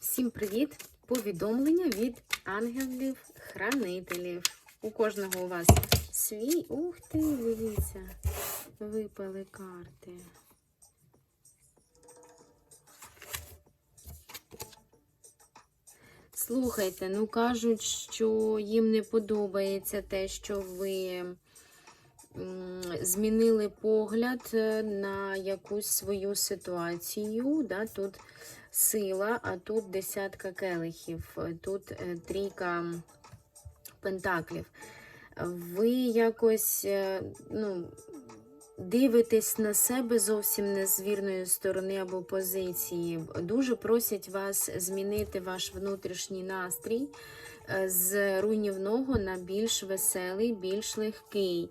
Всім привіт! Повідомлення від ангелів-хранителів. У кожного у вас свій. Ух ти, дивіться, випали карти. Слухайте, ну кажуть, що їм не подобається те, що ви змінили погляд е, на якусь свою ситуацію. Да? Тут сила, а тут десятка келихів, е, тут е, трійка пентаклів. Ви якось е, ну, дивитесь на себе зовсім не з вірної сторони або позиції. Дуже просять вас змінити ваш внутрішній настрій е, з руйнівного на більш веселий, більш легкий.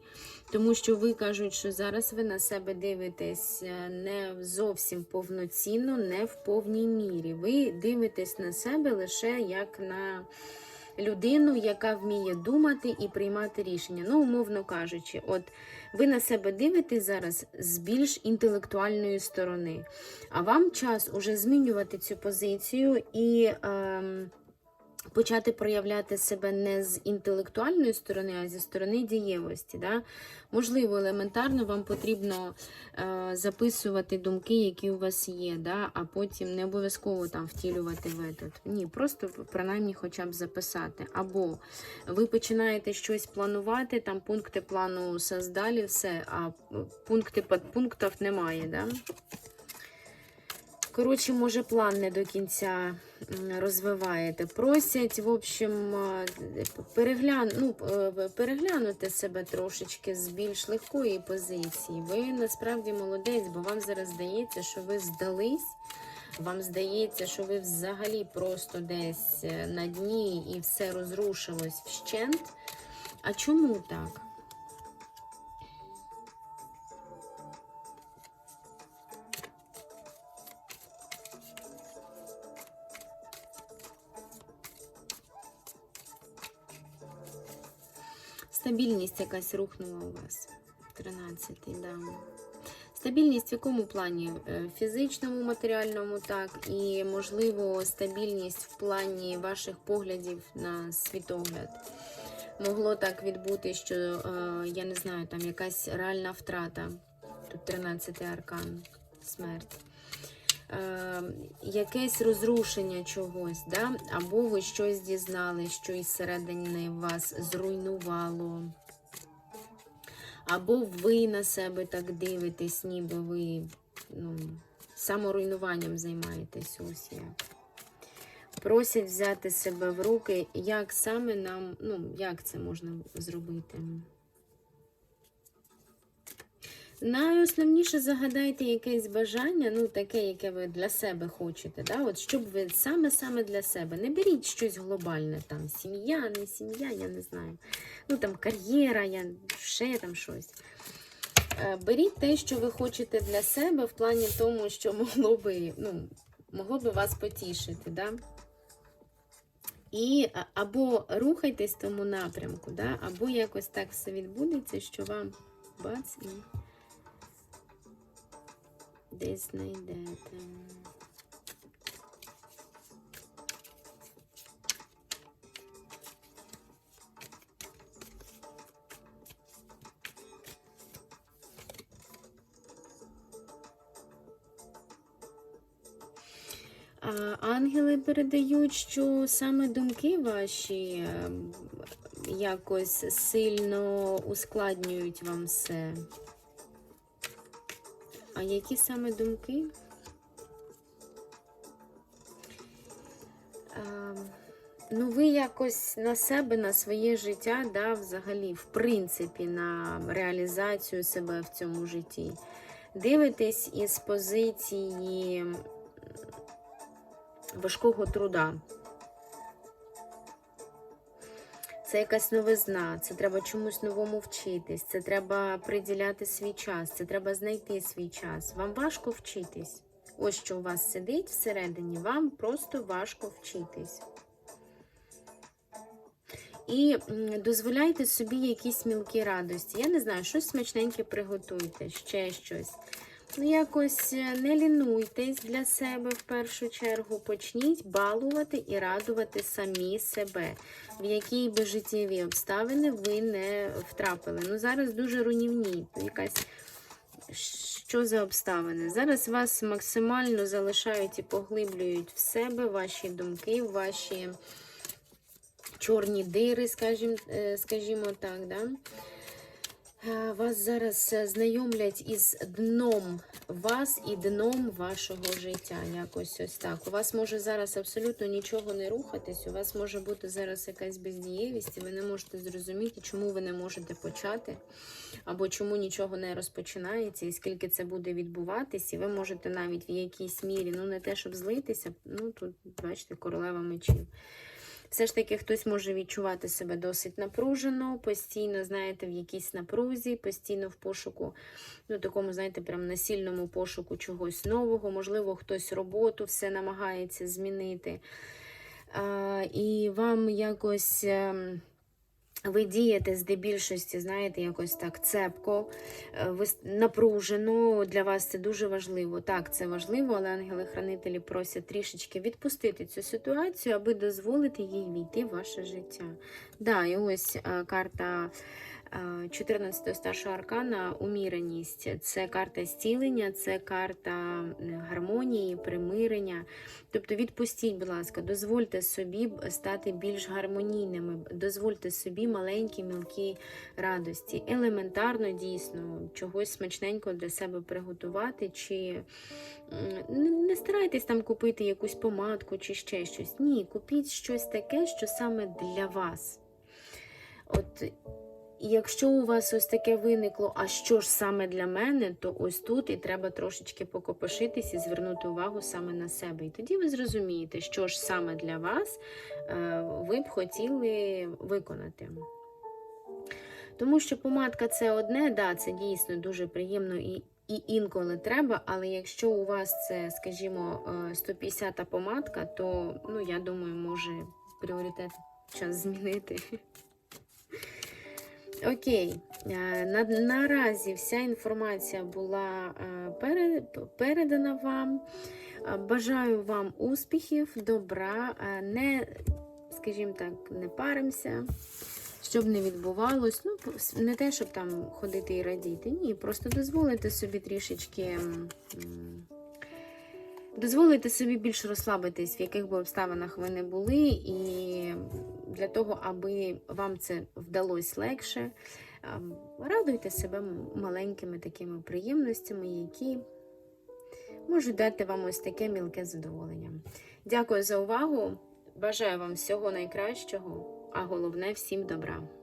Тому що ви кажуть, що зараз ви на себе дивитесь е, не зовсім повноцінно, не в повній мірі. Ви дивитесь на себе лише як на людину, яка вміє думати і приймати рішення. Ну, умовно кажучи, от ви на себе дивитесь зараз з більш інтелектуальної сторони. А вам час уже змінювати цю позицію і. Ем, Почати проявляти себе не з інтелектуальної сторони, а зі сторони дієвості. Да? Можливо, елементарно вам потрібно е, записувати думки, які у вас є, да? а потім не обов'язково там втілювати в этот. Ні, просто принаймні хоча б записати. Або ви починаєте щось планувати, там пункти плану создали, все, а пункти підпунктів немає. Да? Коротше, може, план не до кінця розвиваєте. Просять, в общем, е, переглян... ну, е, переглянути себе трошечки з більш легкої позиції. Ви насправді молодець, бо вам зараз здається, що ви здались. Вам здається, що ви взагалі просто десь е, на дні і все розрушилось вщент. А чому так? Стабільність якась рухнула у вас. 13-й, да. Стабільність в якому плані? Е, Фізичному, матеріальному, так, і, можливо, стабільність в плані ваших поглядів на світогляд. Могло так відбути, що, е, я не знаю, там якась реальна втрата. Тут 13-й аркан, смерть. Е, якесь розрушення чогось, да? або ви щось дізнали, що із середини вас зруйнувало. Або ви на себе так дивитесь, ніби ви ну, саморуйнуванням займаєтесь. Ось як. Просять взяти себе в руки, як саме нам, ну, як це можна зробити? Найосновніше загадайте якесь бажання, ну таке, яке ви для себе хочете. Да? От Щоб ви саме-саме для себе. Не беріть щось глобальне, там сім'я, не сім'я, я не знаю. Ну там кар'єра, я ще там щось. Е, Беріть те, що ви хочете для себе, в плані тому, що могло би, ну, могло би вас потішити. Да? І або рухайтесь в тому напрямку, да? або якось так все відбудеться, що вам бац і десь знайдете. Ангели передають, що саме думки ваші е, якось сильно ускладнюють вам все. А які саме думки? Ну, ви якось на себе, на своє життя, да, взагалі, в принципі, на реалізацію себе в цьому житті. Дивитесь із позиції важкого труда. Це якась новизна, це треба чомусь новому вчитись, це треба приділяти свій час, це треба знайти свій час. Вам важко вчитись. Ось що у вас сидить всередині, вам просто важко вчитись. І дозволяйте собі якісь мілкі радості. Я не знаю, щось смачненьке приготуйте, ще щось. Ну, якось е, не лінуйтесь для себе в першу чергу. Почніть балувати і радувати самі себе, в якій би життєві обставини ви не втрапили. Ну, зараз дуже руйнівні. Якась що за обставини? Зараз вас максимально залишають і поглиблюють в себе ваші думки, ваші чорні дири, скажімо, е, скажімо так. Да? Е, Вас зараз е, знайомлять із дном вас і дном вашого життя. Якось ось так. У вас може зараз абсолютно нічого не рухатись, у вас може бути зараз якась бездієвість, і ви не можете зрозуміти, чому ви не можете почати, або чому нічого не розпочинається, і скільки це буде відбуватись, і ви можете навіть в якійсь мірі, ну не те, щоб злитися, ну тут, бачите, королева мечів. Все ж таки, хтось може відчувати себе досить напружено, постійно, знаєте, в якійсь напрузі, постійно в пошуку, ну, такому, знаєте, прям насильному пошуку чогось нового. Можливо, хтось роботу все намагається змінити. А, і вам якось. Ви дієте здебільшості, знаєте, якось так цепко, е, ви напружено. Для вас це дуже важливо. Так, це важливо, але ангели-хранителі просять трішечки відпустити цю ситуацію, аби дозволити їй війти в ваше життя. Да, і ось е, карта 14 старшого аркана уміреність. Це карта зцілення, це карта е, гармонії, примирення. Тобто відпустіть, будь ласка, дозвольте собі стати більш гармонійними, дозвольте собі маленькі мілкі радості. Елементарно, дійсно, чогось смачненького для себе приготувати, чи не старайтесь там купити якусь помадку чи ще щось. Ні, купіть щось таке, що саме для вас. От Якщо у вас ось таке виникло, а що ж саме для мене, то ось тут і треба трошечки покопошитись і звернути увагу саме на себе. І тоді ви зрозумієте, що ж саме для вас е, ви б хотіли виконати. Тому що помадка це одне, да, це дійсно дуже приємно і, і інколи треба, але якщо у вас це, скажімо, е, 150-та помадка, то ну, я думаю, може пріоритет час змінити. Окей, Е, на, наразі вся інформація була е, передана вам. Е, Бажаю вам успіхів, добра, не, скажімо так, не паримося, щоб не відбувалось. Ну, не те, щоб там ходити і радіти. Ні, просто дозволити собі трішечки. Дозволити собі більш розслабитись, в яких би обставинах ви не були, і для того, аби вам це вдалося легше, радуйте себе маленькими такими приємностями, які можуть дати вам ось таке мілке задоволення. Дякую за увагу. Бажаю вам всього найкращого, а головне всім добра.